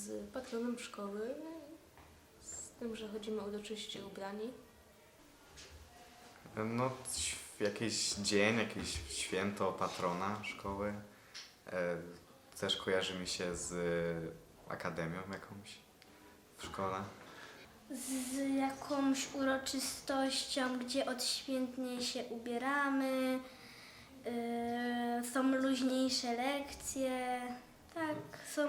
z patronem szkoły, z tym, że chodzimy uroczyście ubrani. No, ć- jakiś dzień, jakieś święto patrona szkoły. E, też kojarzy mi się z akademią jakąś w szkole. z jakąś uroczystością, gdzie odświętnie się ubieramy, yy, są luźniejsze lekcje, tak, są...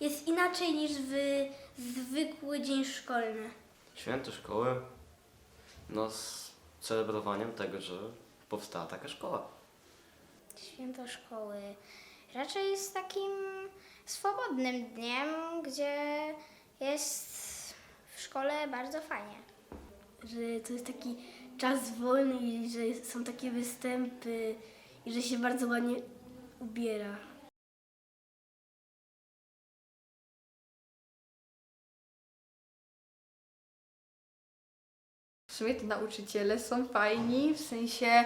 Jest inaczej niż w zwykły dzień szkolny. Święto szkoły, no z celebrowaniem tego, że powstała taka szkoła. Święto szkoły raczej jest takim swobodnym dniem, gdzie jest w szkole bardzo fajnie. Że to jest taki czas wolny i że są takie występy i że się bardzo ładnie ubiera. Sumie te nauczyciele są fajni, w sensie e,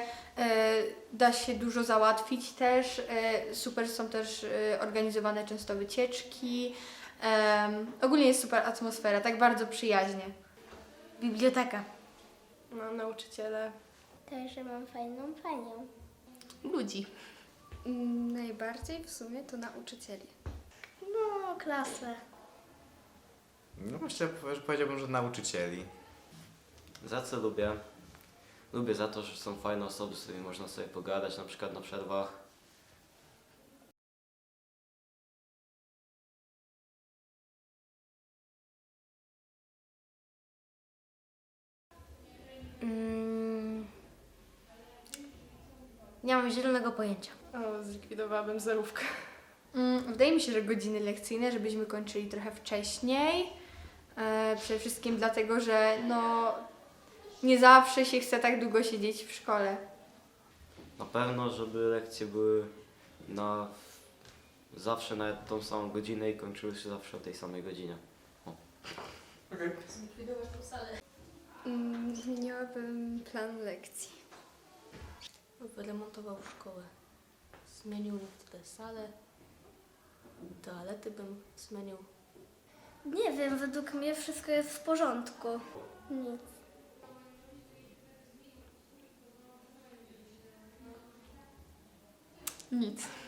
da się dużo załatwić też. E, super są też e, organizowane często wycieczki. Em, ogólnie jest super atmosfera, tak bardzo przyjaźnie. Biblioteka. No, nauczyciele. Też, że mam fajną panią. Ludzi. Najbardziej w sumie to nauczycieli. No, klasę. No myślę, że powiedziałbym, że nauczycieli. Za co lubię? Lubię za to, że są fajne osoby, z którymi można sobie pogadać, na przykład na przerwach. Mm. Nie mam zielonego pojęcia. O, zlikwidowałabym zerówkę. Mm, wydaje mi się, że godziny lekcyjne, żebyśmy kończyli trochę wcześniej. E, przede wszystkim dlatego, że no, nie zawsze się chce tak długo siedzieć w szkole. Na pewno, żeby lekcje były na zawsze na tą samą godzinę i kończyły się zawsze o tej samej godzinie. Mm, Zmieniłabym plan lekcji. Wyremontował szkołę. Zmienił tę salę. Toalety bym zmienił. Nie wiem, według mnie wszystko jest w porządku. Nic. Nic.